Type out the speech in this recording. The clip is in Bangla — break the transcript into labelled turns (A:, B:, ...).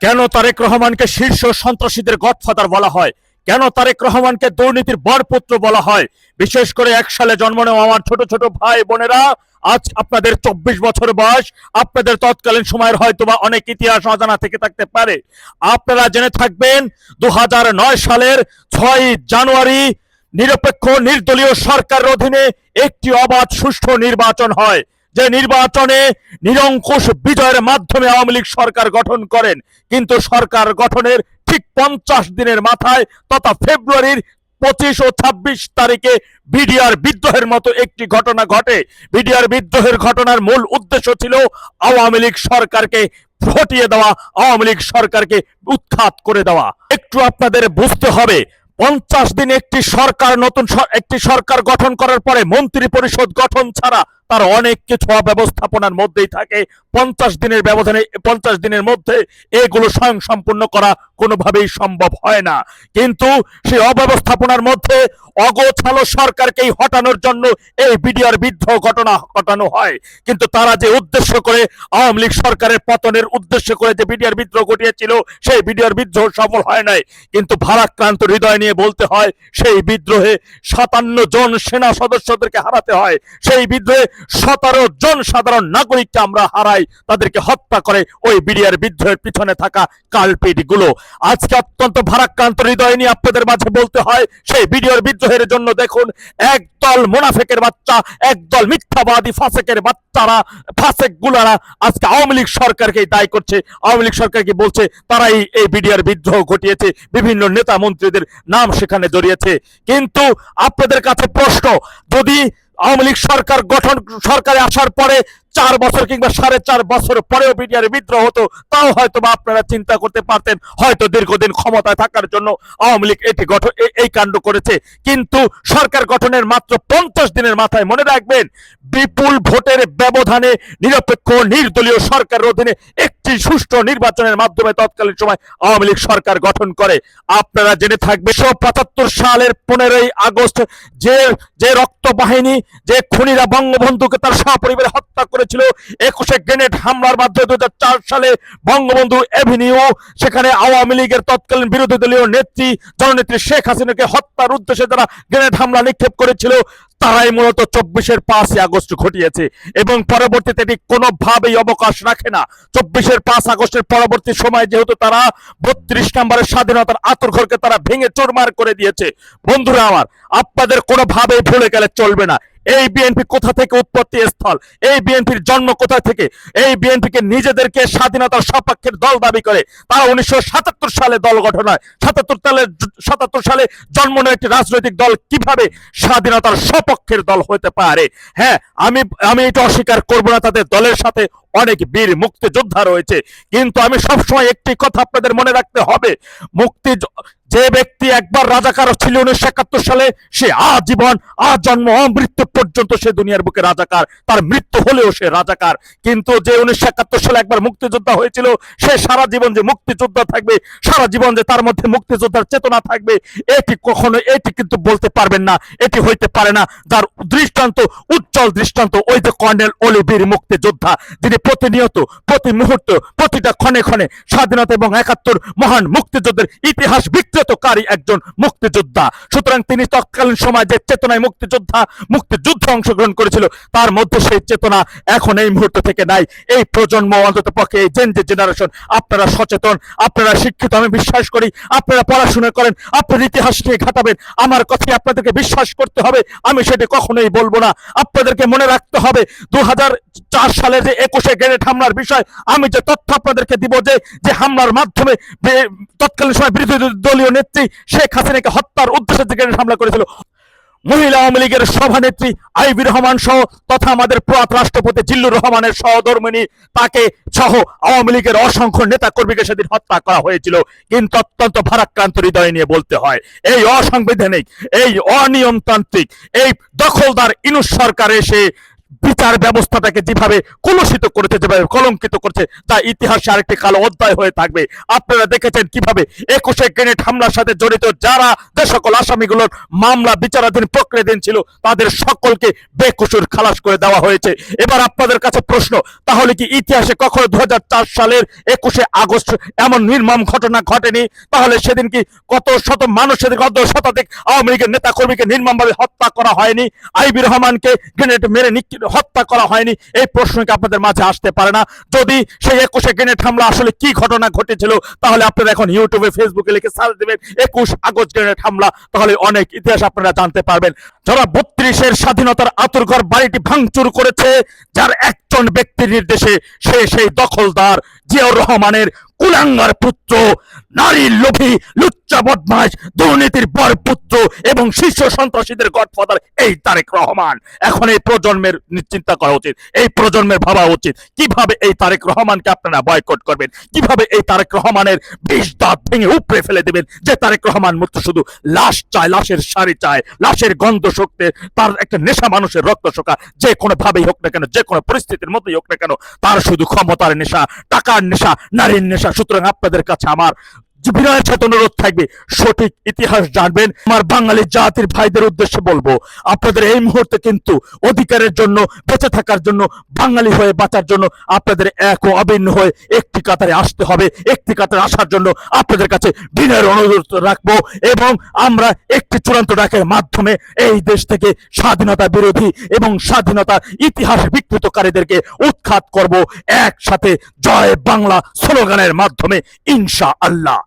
A: কেন তারেক রহমানকে শীর্ষ সন্ত্রাসীদের গডফাদার বলা হয়? কেন তারেক রহমানকে দুর্নীতির বরপুত্র বলা হয়? বিশেষ করে এক সালে জন্ম নেওয়া আমার ছোট ছোট ভাই বোনেরা, আজ আপনাদের চব্বিশ বছর বয়স। আপনাদের তৎকালীন সময়ের হয়তো বা অনেক ইতিহাস অজানা থেকে থাকতে পারে। আপনারা জেনে থাকবেন দু হাজার নয় সালের ছয় জানুয়ারি নিরপেক্ষ, নির্দলীয় সরকারের অধীনে একটি অবাধ সুষ্ঠু নির্বাচন হয়। যে নির্বাচনে নিরঙ্কুশ বিজয়ের মাধ্যমে আওয়ামী লীগ সরকার গঠন করেন, কিন্তু সরকার গঠনের ঠিক পঞ্চাশ দিনের মাথায় তথা ফেব্রুয়ারির পঁচিশ ও ছাব্বিশ তারিখে বিডিআর বিদ্রোহের মতো একটি ঘটনা ঘটে। বিডিআর বিদ্রোহের ঘটনার মূল উদ্দেশ্য ছিল আওয়ামী লীগ সরকারকে হটিয়ে দেওয়া, আওয়ামী লীগ সরকারকে উৎখাত করে দেওয়া। একটু আপনাদের বুঝতে হবে, পঞ্চাশ দিন একটি সরকার নতুন একটি সরকার গঠন করার পরে মন্ত্রী পরিষদ গঠন ছাড়া তার অনেক কিছু অব্যবস্থাপনার মধ্যেই থাকে। পঞ্চাশ দিনের ব্যবধানে, পঞ্চাশ দিনের মধ্যে এগুলো স্বয়ং সম্পূর্ণ করা কোনোভাবেই সম্ভব হয় না। কিন্তু সেই অব্যবস্থাপনার মধ্যে অগোছালো সরকারকেই হটানোর জন্য এই বিডিআর বিদ্রোহ ঘটনা ঘটানো হয়। কিন্তু তারা যে উদ্দেশ্য করে আওয়ামী লীগ সরকারের পতনের উদ্দেশ্য করে যে বিডিআর বিদ্রোহ ঘটিয়েছিল, সেই বিডিআর বিদ্রোহ সফল হয় নাই। কিন্তু ভারাক্রান্ত হৃদয় নিয়ে বলতে হয়, সেই বিদ্রোহে সাতান্ন জন সেনা সদস্যদেরকে হারাতে হয়। সেই বিদ্রোহে সতেরো জন সাধারণ নাগরিককে আমরা হারাই, তাদেরকে হত্যা করে ওই বিডিআর বিদ্রোহের পিছনে থাকা কালপিটগুলো আজকে অত্যন্ত ভারাক্রান্ত হৃদয় নিয়ে আপনাদের মাঝে বলতে হয়, সেই বিডিআর বিদ্রোহের জন্য দেখুন, একদল মুনাফেকের বাচ্চা, একদল মিথ্যাবাদী ফাসেকের বাচ্চারা ফাসেক গুলারা আজকে আওয়ামী লীগ সরকারকে দায়ী করছে। আওয়ামী লীগ সরকারকে বলছে? তারাই এই বিডিআর বিদ্রোহ ঘটিয়েছে, বিভিন্ন নেতা মন্ত্রীদের নাম সেখানে জড়িয়েছে। কিন্তু আপনাদের কাছে প্রশ্ন, যদি আওয়ামী লীগ সরকার গঠন, সরকারে আসার পরে চার বছর কিংবা সাড়ে চার বছর পরেও বিডিআর বিদ্রোহ হতো, তাও হয়তো বা আপনারা চিন্তা করতে পারতেন, হয়তো দীর্ঘদিন ক্ষমতায় থাকার জন্য আওয়ামী লীগ এটি গঠন এই কাণ্ড করেছে। কিন্তু সরকার গঠনের মাত্র পঞ্চাশ দিনের মাথায় মনে রাখবেন, বিপুল ভোটের ব্যবধানে নিরপেক্ষ, নির্দলীয় সরকারের অধীনে একটি সুষ্ঠু নির্বাচনের মাধ্যমে তৎকালীন সময় আওয়ামী লীগ সরকার গঠন করে। আপনারা জেনে থাকবে সব পঁচাত্তর সালের পনেরোই আগস্ট যে যে রক্ত বাহিনী যে খুনিরা বঙ্গবন্ধুকে তার সপরিবারে হত্যা করেছিল, একুশে গ্রেনেড হামলার মাধ্যমে দু সালে বঙ্গবন্ধু এভিনিউ, সেখানে আওয়ামী লীগের তৎকালীন বিরোধী দলীয় নেত্রী, জননেত্রী শেখ হাসিনাকে হত্যার উদ্দেশ্যে তারা গ্রেনেড হামলা নিক্ষেপ করেছিল, তারাই মূলত চব্বিশের পাঁচই আগস্ট ঘটিয়েছে। এবং পরবর্তীতে এটি কোনোভাবেই অবকাশ রাখে না। চব্বিশের পাঁচ আগস্টের পরবর্তী সময় যেহেতু তারা বত্রিশ নম্বরের স্বাধীনতার আতরঘরকে তারা ভেঙে চোরমার করে দিয়েছে। বন্ধুরা আমার, আপনাদের কোনোভাবেই ভুলে গেলে চলবে না। এই বিএনপি কোথা থেকে উৎপত্তি স্থল? এই বিএনপির জন্ম কোথা থেকে? এই বিএনপিকে নিজেদেরকে স্বাধীনতার সপক্ষের দল দাবি করে। তারা উনিশশো সাতাত্তর সালে দল গঠন হয়। সাতাত্তর সালে সাতাত্তর সালে জন্ম নেয় একটি রাজনৈতিক দল কীভাবে স্বাধীনতার সপক্ষের দল হতে পারে? হ্যাঁ আমি আমি এটা অস্বীকার করব না তাদের দলের সাথে। অনেক বীর মুক্তিযোদ্ধা রয়েছে। কিন্তু আমি সবসময় একটি কথা আপনাদের মনে রাখতে হবে। মুক্তি যে ব্যক্তি একবার রাজাকার ছিল উনিশশো একাত্তর সালে, সে আজীবন আজন্ম অমৃত্যু পর্যন্ত সে দুনিয়ার বুকে রাজাকার। তার মৃত্যু হলেও সে রাজাকার। কিন্তু যে উনিশশো একাত্তর সালে একবার মুক্তিযোদ্ধা হয়েছিল, সে সারা জীবন যে মুক্তিযোদ্ধা থাকবে, সারা জীবন যে তার মধ্যে মুক্তিযোদ্ধার চেতনা থাকবে, এটি কখনো, এটি কিন্তু বলতে পারবেন না, এটি হইতে পারে না। যার দৃষ্টান্ত, উজ্জ্বল দৃষ্টান্ত ওই যে কর্নেল অলিবীর মুক্তিযোদ্ধা, যিনি প্রতিনিয়ত, প্রতি মুহূর্ত, প্রতিটা ক্ষণে ক্ষণে স্বাধীনতা এবং একাত্তর মহান মুক্তিযুদ্ধের ইতিহাস বিকৃতকারী একজন মুক্তিযোদ্ধা। সুতরাং তিনি তৎকালীন সময় যে চেতনায় মুক্তিযোদ্ধা, মুক্তিযুদ্ধে অংশগ্রহণ করেছিল। তার মধ্যে সেই চেতনা এখন এই মুহূর্ত থেকে নাই। এই প্রজন্ম অন্তত পক্ষে, এই জেন যে জেনারেশন আপনারা সচেতন, আপনারা শিক্ষিত, আমি বিশ্বাস করি, আপনারা পড়াশোনা করেন, আপনার ইতিহাস নিয়ে ঘাটাবেন। আমার কথাই আপনাদেরকে বিশ্বাস করতে হবে, আমি সেটি কখনোই বলব না। আপনাদেরকে মনে রাখতে হবে দু সালে যে একুশে গ্রেনেড হামলার বিষয়, আমি যে তথ্য আপনাদেরকে দিব যে যে হামলার মাধ্যমে তৎকালীন সময় বিরোধী দলীয় নেত্রী শেখ হাসিনাকে হত্যার উদ্দেশ্যে যে গ্রেনেড হামলা করেছিল। মহিলা আওয়ামী লীগের সভানেত্রী আইবি রহমান সহ তথা আমাদের প্রয়াত রাষ্ট্রপতি জিল্লুর রহমানের সহধর্মিনী, তাকে সহ আওয়ামী লীগের অসংখ্য নেতা কর্মীকে সেদিন হত্যা করা হয়েছিল। কিন্তু অত্যন্ত ভারাক্রান্ত হৃদয় নিয়ে বলতে হয়, এই অসাংবিধানিক, এই অনিয়মতান্ত্রিক, এই দখলদার ইনুস সরকার এসে বিচার ব্যবস্থাটাকে যেভাবে কলুষিত করেছে, যেভাবে কলঙ্কিত করেছে, তা ইতিহাসে আরেকটি কালো অধ্যায় হয়ে থাকবে। আপনারা দেখেছেন কীভাবে একুশে গ্রেনেড হামলার সাথে জড়িত যারা যে সকল আসামিগুলোর মামলা বিচারাধীন প্রক্রিয়াধীন ছিল, তাদের সকলকে বেকসুর খালাস করে দেওয়া হয়েছে। এবার আপনাদের কাছে প্রশ্ন, তাহলে কি ইতিহাসে কখনো দু হাজার চার সালের একুশে আগস্ট এমন নির্মম ঘটনা ঘটেনি? তাহলে সেদিন কি কত শত মানুষ সেদিন কত শতাধিক আওয়ামী লীগের নেতা কর্মীকে নির্মমভাবে হত্যা করা হয়নি? আইবি রহমানকে গ্রেনেড মেরে নিক- হত্যা করা হয়নি, এই প্রশ্ন কি আপনাদের মাঝে আসতে পারে না? যদি সেই একুশে গ্রেনেড হামলা আসলে কি ঘটনা ঘটেছিল, তাহলে আপনারা এখন ইউটিউবে ফেসবুকে লিখে সার্চ দেবেন, একুশ আগস্ট গ্রেনেড হামলা, তাহলে অনেক ইতিহাস আপনারা জানতে পারবেন। যারা বত্রিশের স্বাধীনতার আতুরঘর বাড়িটি ভাঙচুর করেছে, যার একজন ব্যক্তির নির্দেশে সে সেই দখলদার জিয়াউর রহমানের কুলাঙ্গার পুত্র, নারীর লোভী, লুচ্চা বদমাস দুর্নীতির বর পুত্র এবং শীর্ষ সন্ত্রাসীদের গডফাদার এই তারেক রহমান। এখন এই প্রজন্মের চিন্তা করা উচিত, এই প্রজন্মের ভাবা উচিত, কীভাবে এই তারেক রহমানকে আপনারা বয়কট করবেন, কীভাবে এই তারেক রহমানের বিষ দাঁত ভেঙে ফেলে দেবেন, যে তারেক রহমান শুধু লাশ চায়, লাশের শাড়ি চায়, লাশের গন্ধ শোকতে, তার একটা নেশা মানুষের রক্ত শোকা, যে কোনো ভাবেই হোক না কেন, যে কোনো পরিস্থিতির মধ্যেই হোক না কেন, তার শুধু ক্ষমতার নেশা, টাকার নেশা, নারীর নেশা। সুতরাং আপনাদের কাছে আমার বিনয়ের সাথে অনুরোধ থাকবে। সঠিক ইতিহাস জানবেন। আমার বাঙালি জাতির ভাইদের উদ্দেশ্যে বলব, আপনাদের এই মুহূর্তে কিন্তু অধিকারের জন্য, বেঁচে থাকার জন্য, বাঙালি হয়ে বাঁচার জন্য আপনাদের এক ও অভিন্ন হয়ে একটি কাতারে আসতে হবে। একটি কাতারে আসার জন্য আপনাদের কাছে বিনয়ের অনুরোধ রাখব এবং আমরা একটি চূড়ান্ত ডাকের মাধ্যমে এই দেশ থেকে স্বাধীনতা বিরোধী এবং স্বাধীনতা ইতিহাস বিকৃতকারীদেরকে উৎখাত করব একসাথে জয় বাংলা স্লোগানের মাধ্যমে ইনশা আল্লাহ